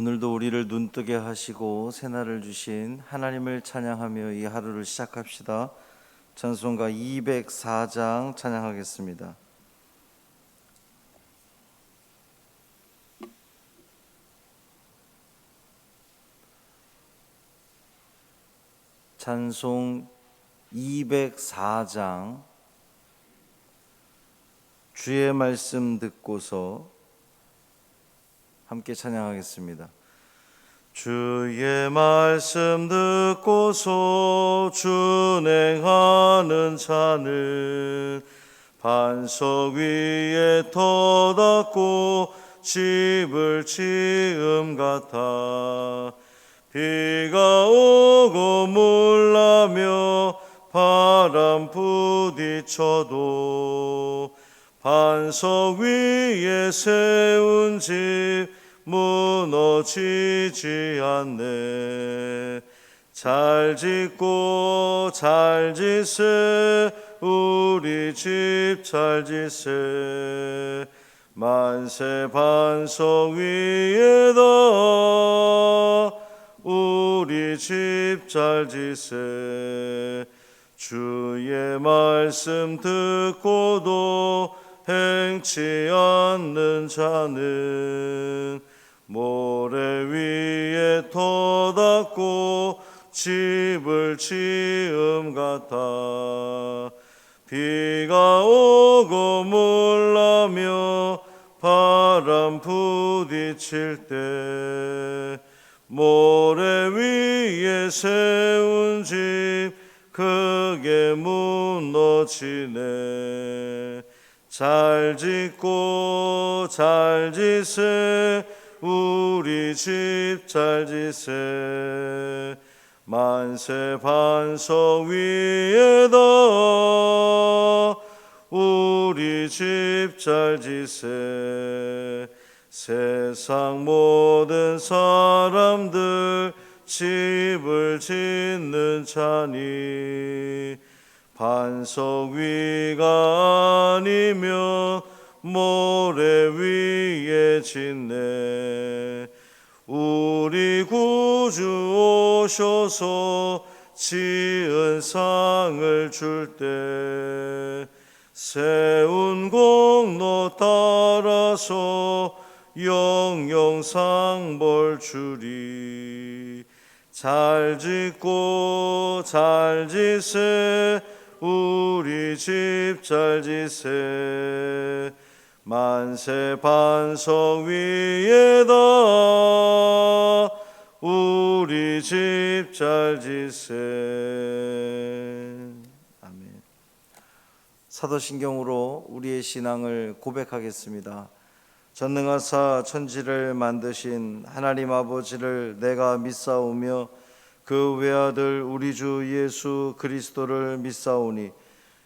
오늘도 우리를 눈뜨게 하시고 새날을 주신 하나님을 찬양하며 이 하루를 시작합시다. 찬송가 204장 찬양하겠습니다. 찬송 204장 주의 말씀 듣고서 함께 찬양하겠습니다. 주의 말씀 듣고서 준행하는 자는 반석 위에 터닫고 집을 지음 같아 비가 오고 물나며 바람 부딪혀도 반석 위에 세운 집 무너지지 않네. 잘 짓고 잘 짓세. 우리 집잘 짓세. 만세 반석 위에다 우리 집잘 짓세. 주의 말씀 듣고도 행치 않는 자는 모래 위에 터닫고 집을 지음 같아. 비가 오고 물나며 바람 부딪힐 때 모래 위에 세운 집 크게 무너지네. 잘 짓고 잘 짓세 우리 집잘 짓세. 만세 반석 위에다. 우리 집잘 짓세. 세상 모든 사람들 집을 짓는 자니. 반석 위가 아니면 모래 위에 짓네 우리 구주 오셔서 지은 상을 줄 때 세운 공로 따라서 영영상 볼 주리. 잘 짓고 잘 짓세. 우리 집잘 짓세 만세 반석 위에다 우리 집잘 짓세 아멘 사도신경으로 우리의 신앙을 고백하겠습니다. 전능하사 천지를 만드신 하나님 아버지를 내가 믿사오며 그 외아들 우리 주 예수 그리스도를 믿사오니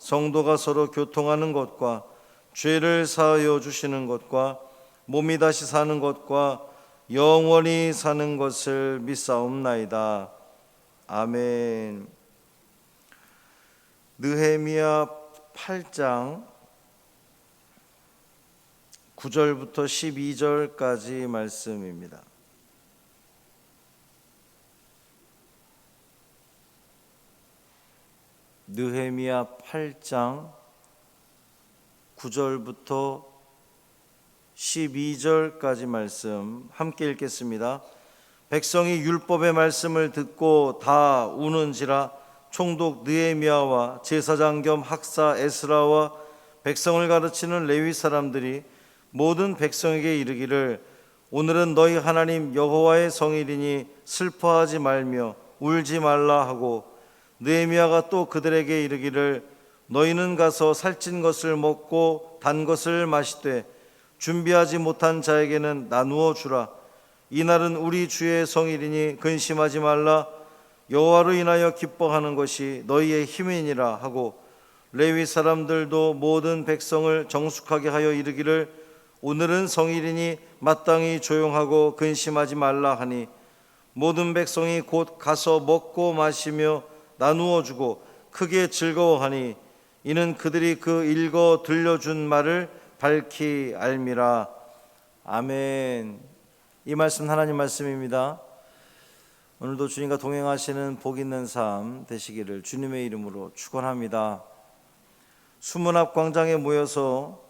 성도가 서로 교통하는 것과 죄를 사하여 주시는 것과 몸이 다시 사는 것과 영원히 사는 것을 믿사옵나이다. 아멘. 느헤미야 8장 9절부터 12절까지 말씀입니다. 느헤미야 8장 9절부터 12절까지 말씀 함께 읽겠습니다. 백성이 율법의 말씀을 듣고 다 우는지라 총독 느헤미야와 제사장 겸 학사 에스라와 백성을 가르치는 레위 사람들이 모든 백성에게 이르기를 오늘은 너희 하나님 여호와의 성일이니 슬퍼하지 말며 울지 말라 하고 느헤미야가 또 그들에게 이르기를 너희는 가서 살찐 것을 먹고 단 것을 마시되 준비하지 못한 자에게는 나누어 주라. 이날은 우리 주의 성일이니 근심하지 말라. 여호와로 인하여 기뻐하는 것이 너희의 힘이니라. 하고 레위 사람들도 모든 백성을 정숙하게 하여 이르기를 오늘은 성일이니 마땅히 조용하고 근심하지 말라 하니 모든 백성이 곧 가서 먹고 마시며 나누어 주고 크게 즐거워하니 이는 그들이 그 읽어 들려준 말을 밝히 알미라. 아멘. 이 말씀 하나님 말씀입니다. 오늘도 주님과 동행하시는 복 있는 삶 되시기를 주님의 이름으로 축원합니다. 수문 앞 광장에 모여서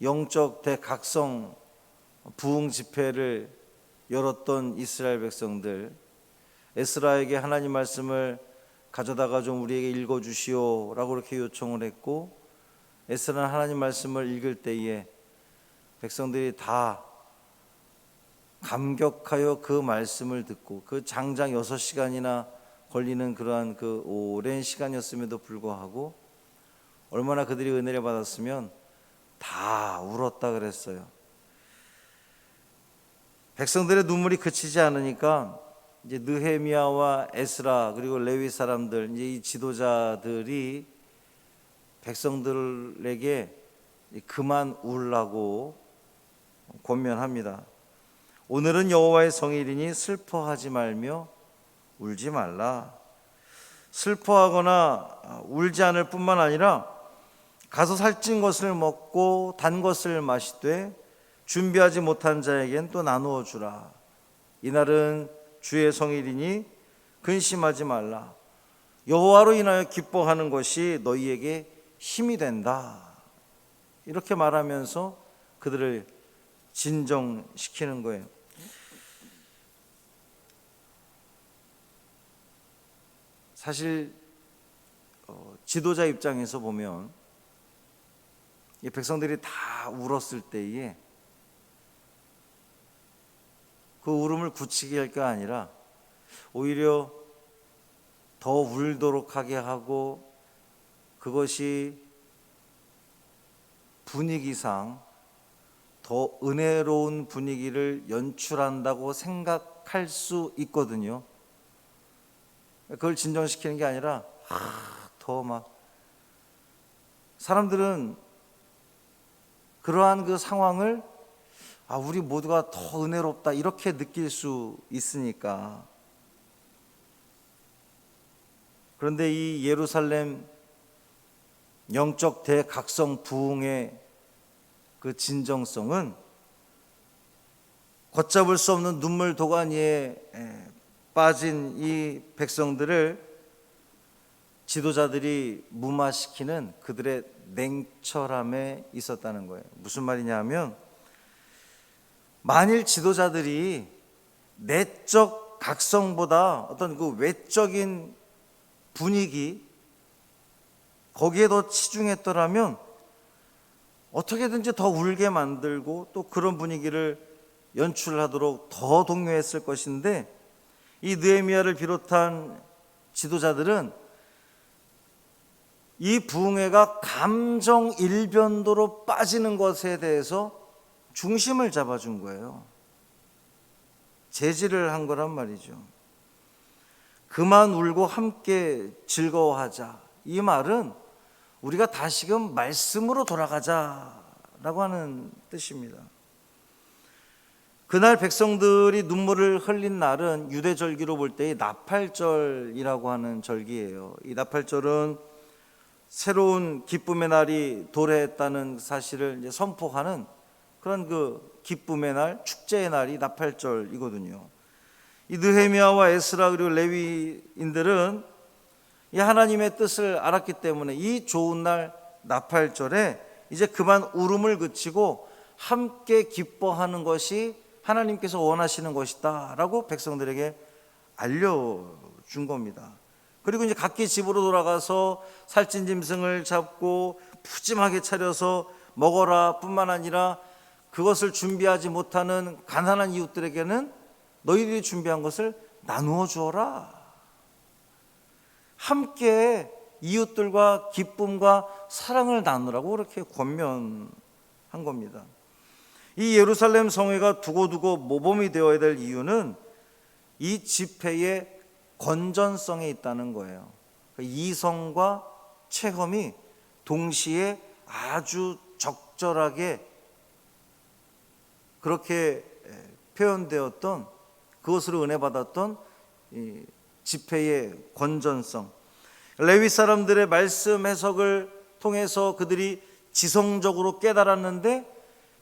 영적 대각성 부흥 집회를 열었던 이스라엘 백성들 에스라에게 하나님 말씀을 가져다가 좀 우리에게 읽어 주시오라고 그렇게 요청을 했고 에스라는 하나님 말씀을 읽을 때에 백성들이 다 감격하여 그 말씀을 듣고 그 장장 여섯 시간이나 걸리는 그러한 그 오랜 시간이었음에도 불구하고 얼마나 그들이 은혜를 받았으면 다 울었다 그랬어요. 백성들의 눈물이 그치지 않으니까 이제 느헤미야와 에스라 그리고 레위 사람들 이제 이 지도자들이 백성들에게 그만 울라고 권면합니다. 오늘은 여호와의 성일이니 슬퍼하지 말며 울지 말라. 슬퍼하거나 울지 않을 뿐만 아니라 가서 살찐 것을 먹고 단 것을 마시되 준비하지 못한 자에겐 또 나누어 주라. 이날은 주의 성일이니 근심하지 말라. 여호와로 인하여 기뻐하는 것이 너희에게 힘이 된다. 이렇게 말하면서 그들을 진정시키는 거예요. 사실 어, 지도자 입장에서 보면 이 백성들이 다 울었을 때에 그 울음을 굳히게 할 게 아니라 오히려 더 울도록 하게 하고 그것이 분위기상 더 은혜로운 분위기를 연출한다고 생각할 수 있거든요. 그걸 진정시키는 게 아니라 더막 사람들은 그러한 그 상황을 아 우리 모두가 더 은혜롭다 이렇게 느낄 수 있으니까 그런데 이 예루살렘 영적 대각성 부흥의 그 진정성은 걷잡을 수 없는 눈물 도가니에 빠진 이 백성들을 지도자들이 무마시키는 그들의 냉철함에 있었다는 거예요. 무슨 말이냐면 만일 지도자들이 내적 각성보다 어떤 그 외적인 분위기 거기에 더 치중했더라면 어떻게든지 더 울게 만들고 또 그런 분위기를 연출하도록 더 독려했을 것인데 이 느헤미야를 비롯한 지도자들은 이 부흥회가 감정 일변도로 빠지는 것에 대해서 중심을 잡아준 거예요. 제지를 한 거란 말이죠. 그만 울고 함께 즐거워하자. 이 말은 우리가 다시금 말씀으로 돌아가자라고 하는 뜻입니다. 그날 백성들이 눈물을 흘린 날은 유대 절기로 볼 때의 나팔절이라고 하는 절기예요. 이 나팔절은 새로운 기쁨의 날이 도래했다는 사실을 선포하는 그런 그 기쁨의 날, 축제의 날이 나팔절이거든요. 이 느헤미야와 에스라 그리고 레위인들은 이 하나님의 뜻을 알았기 때문에 이 좋은 날 나팔절에 이제 그만 울음을 그치고 함께 기뻐하는 것이 하나님께서 원하시는 것이다라고 백성들에게 알려준 겁니다. 그리고 이제 각기 집으로 돌아가서 살찐 짐승을 잡고 푸짐하게 차려서 먹어라 뿐만 아니라 그것을 준비하지 못하는 가난한 이웃들에게는 너희들이 준비한 것을 나누어 주어라. 함께 이웃들과 기쁨과 사랑을 나누라고 그렇게 권면한 겁니다. 이 예루살렘 성회가 두고두고 모범이 되어야 될 이유는 이 집회의 건전성에 있다는 거예요. 이성과 체험이 동시에 아주 적절하게 그렇게 표현되었던 그것으로 은혜 받았던 이 집회의 건전성. 레위 사람들의 말씀 해석을 통해서 그들이 지성적으로 깨달았는데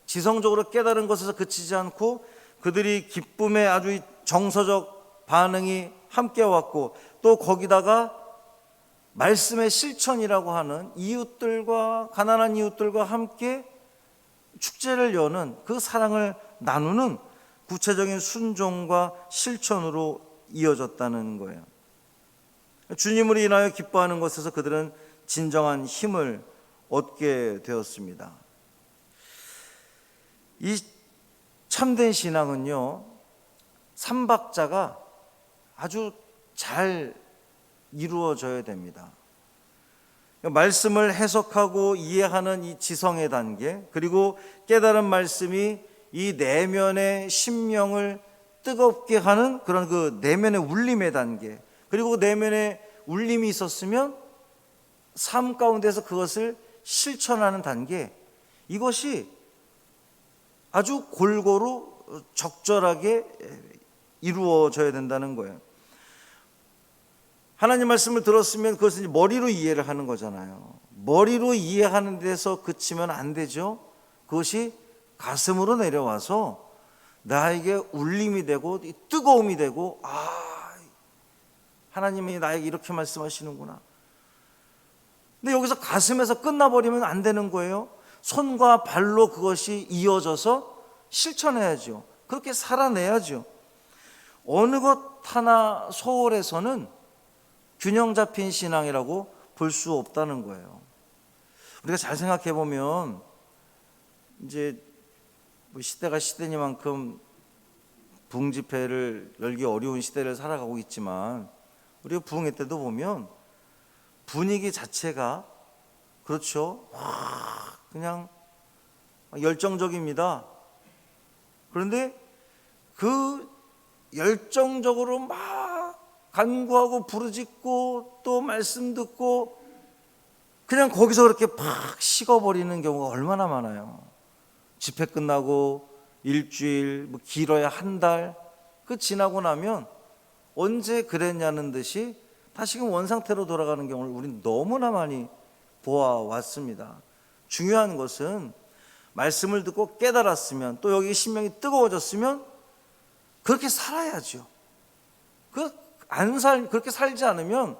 지성적으로 깨달은 것에서 그치지 않고 그들이 기쁨의 아주 정서적 반응이 함께 왔고 또 거기다가 말씀의 실천이라고 하는 이웃들과 가난한 이웃들과 함께 축제를 여는 그 사랑을 나누는 구체적인 순종과 실천으로 이어졌다는 거예요. 주님으로 인하여 기뻐하는 것에서 그들은 진정한 힘을 얻게 되었습니다. 이 참된 신앙은요, 삼박자가 아주 잘 이루어져야 됩니다. 말씀을 해석하고 이해하는 이 지성의 단계, 그리고 깨달은 말씀이 이 내면의 심령을 뜨겁게 하는 그런 그 내면의 울림의 단계, 그리고 내면의 울림이 있었으면 삶 가운데서 그것을 실천하는 단계, 이것이 아주 골고루 적절하게 이루어져야 된다는 거예요. 하나님 말씀을 들었으면 그것은 머리로 이해를 하는 거잖아요. 머리로 이해하는 데서 그치면 안 되죠. 그것이 가슴으로 내려와서 나에게 울림이 되고 뜨거움이 되고 아 하나님이 나에게 이렇게 말씀하시는구나. 근데 여기서 가슴에서 끝나버리면 안 되는 거예요. 손과 발로 그것이 이어져서 실천해야죠. 그렇게 살아내야죠. 어느 것 하나 소홀해서는 균형 잡힌 신앙이라고 볼 수 없다는 거예요. 우리가 잘 생각해 보면 이제 뭐 시대가 시대니만큼 부흥 집회를 열기 어려운 시대를 살아가고 있지만 우리가 부흥회 때도 보면 분위기 자체가 그렇죠. 와, 그냥 열정적입니다. 그런데 그 열정적으로 막 간구하고 부르짖고 또 말씀 듣고 그냥 거기서 그렇게 팍 식어버리는 경우가 얼마나 많아요. 집회 끝나고 일주일, 뭐 길어야 한 달, 그 지나고 나면 언제 그랬냐는 듯이 다시금 원상태로 돌아가는 경우를 우리는 너무나 많이 보아왔습니다. 중요한 것은 말씀을 듣고 깨달았으면 또 여기 심령이 뜨거워졌으면 그렇게 살아야죠. 그 안 살, 그렇게 살지 않으면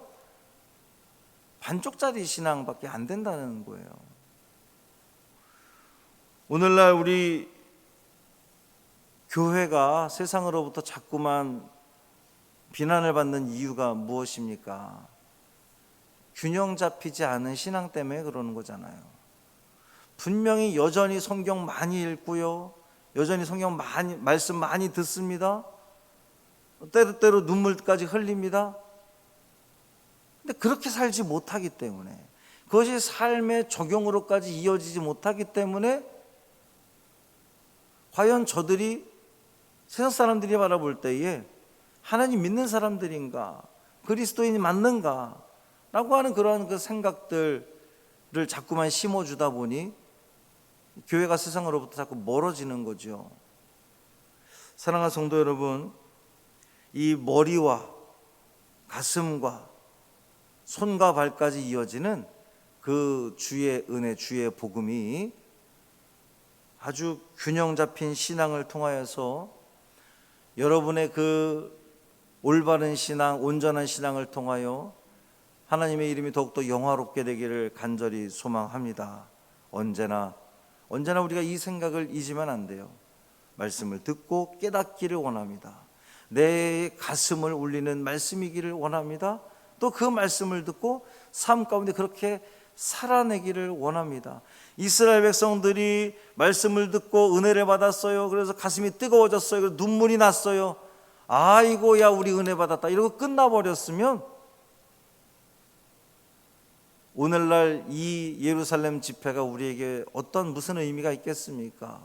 반쪽짜리 신앙밖에 안 된다는 거예요. 오늘날 우리 교회가 세상으로부터 자꾸만 비난을 받는 이유가 무엇입니까? 균형 잡히지 않은 신앙 때문에 그러는 거잖아요. 분명히 여전히 성경 많이 읽고요. 여전히 성경 많이 말씀 많이 듣습니다. 때때로 눈물까지 흘립니다. 근데 그렇게 살지 못하기 때문에 그것이 삶의 적용으로까지 이어지지 못하기 때문에 과연 저들이 세상 사람들이 바라볼 때에 하나님 믿는 사람들인가 그리스도인이 맞는가 라고 하는 그러한 그 생각들을 자꾸만 심어주다 보니 교회가 세상으로부터 자꾸 멀어지는 거죠. 사랑하는 성도 여러분, 이 머리와 가슴과 손과 발까지 이어지는 그 주의 은혜, 주의 복음이 아주 균형 잡힌 신앙을 통하여서 여러분의 그 올바른 신앙, 온전한 신앙을 통하여 하나님의 이름이 더욱더 영화롭게 되기를 간절히 소망합니다. 언제나 언제나 우리가 이 생각을 잊으면 안 돼요. 말씀을 듣고 깨닫기를 원합니다. 내 가슴을 울리는 말씀이기를 원합니다. 또 그 말씀을 듣고 삶 가운데 그렇게 살아내기를 원합니다. 이스라엘 백성들이 말씀을 듣고 은혜를 받았어요. 그래서 가슴이 뜨거워졌어요. 눈물이 났어요. 아이고야 우리 은혜 받았다. 이러고 끝나버렸으면 오늘날 이 예루살렘 집회가 우리에게 어떤 무슨 의미가 있겠습니까?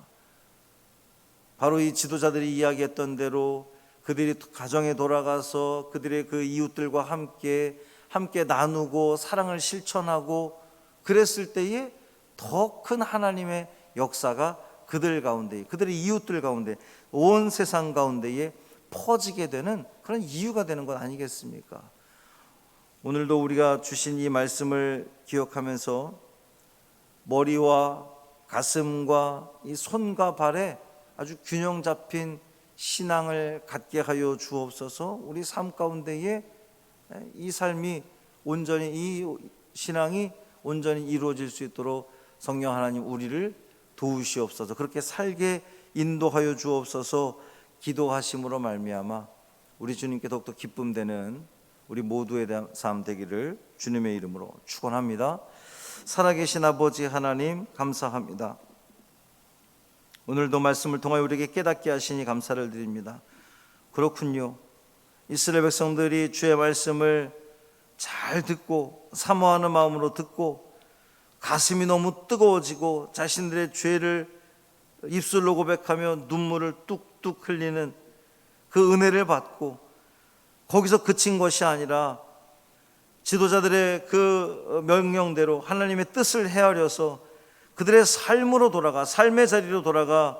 바로 이 지도자들이 이야기했던 대로 그들이 가정에 돌아가서 그들의 그 이웃들과 함께 함께 나누고 사랑을 실천하고 그랬을 때에 더 큰 하나님의 역사가 그들 가운데 그들의 이웃들 가운데 온 세상 가운데에 퍼지게 되는 그런 이유가 되는 것 아니겠습니까? 오늘도 우리가 주신 이 말씀을 기억하면서 머리와 가슴과 이 손과 발에 아주 균형 잡힌 신앙을 갖게 하여 주옵소서. 우리 삶 가운데에 이 삶이 온전히 이 신앙이 온전히 이루어질 수 있도록 성령 하나님 우리를 도우시옵소서. 그렇게 살게 인도하여 주옵소서. 기도하심으로 말미암아 우리 주님께 더욱더 기쁨 되는 우리 모두의 삶 되기를 주님의 이름으로 축원합니다. 살아계신 아버지 하나님 감사합니다. 오늘도 말씀을 통하여 우리에게 깨닫게 하시니 감사를 드립니다. 그렇군요. 이스라엘 백성들이 주의 말씀을 잘 듣고 사모하는 마음으로 듣고 가슴이 너무 뜨거워지고 자신들의 죄를 입술로 고백하며 눈물을 뚝뚝 흘리는 그 은혜를 받고 거기서 그친 것이 아니라 지도자들의 그 명령대로 하나님의 뜻을 헤아려서 그들의 삶으로 돌아가 삶의 자리로 돌아가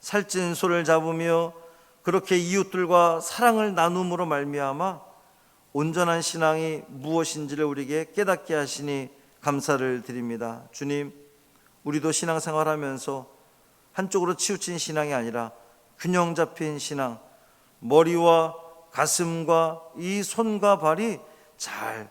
살찐 소를 잡으며 그렇게 이웃들과 사랑을 나눔으로 말미암아 온전한 신앙이 무엇인지를 우리에게 깨닫게 하시니 감사를 드립니다. 주님, 우리도 신앙생활하면서 한쪽으로 치우친 신앙이 아니라 균형 잡힌 신앙, 머리와 가슴과 이 손과 발이 잘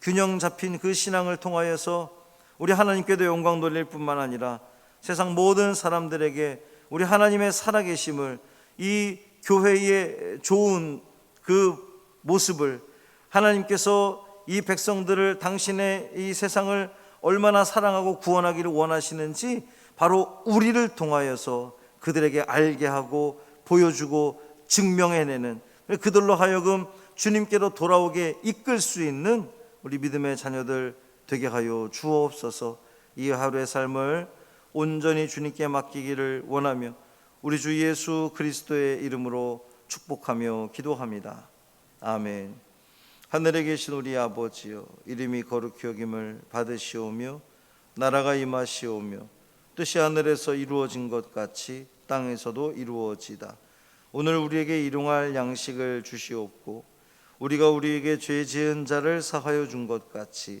균형 잡힌 그 신앙을 통하여서 우리 하나님께도 영광 돌릴 뿐만 아니라 세상 모든 사람들에게 우리 하나님의 살아계심을 이 교회의 좋은 그 모습을 하나님께서 이 백성들을 당신의 이 세상을 얼마나 사랑하고 구원하기를 원하시는지 바로 우리를 통하여서 그들에게 알게 하고 보여주고 증명해내는 그들로 하여금 주님께로 돌아오게 이끌 수 있는 우리 믿음의 자녀들 되게 하여 주옵소서. 이 하루의 삶을 온전히 주님께 맡기기를 원하며 우리 주 예수 그리스도의 이름으로 축복하며 기도합니다. 아멘. 하늘에 계신 우리 아버지여 이름이 거룩히 여김을 받으시오며 나라가 임하시오며 뜻이 하늘에서 이루어진 것 같이 땅에서도 이루어지다. 오늘 우리에게 일용할 양식을 주시옵고 우리가 우리에게 죄 지은 자를 사하여 준 것 같이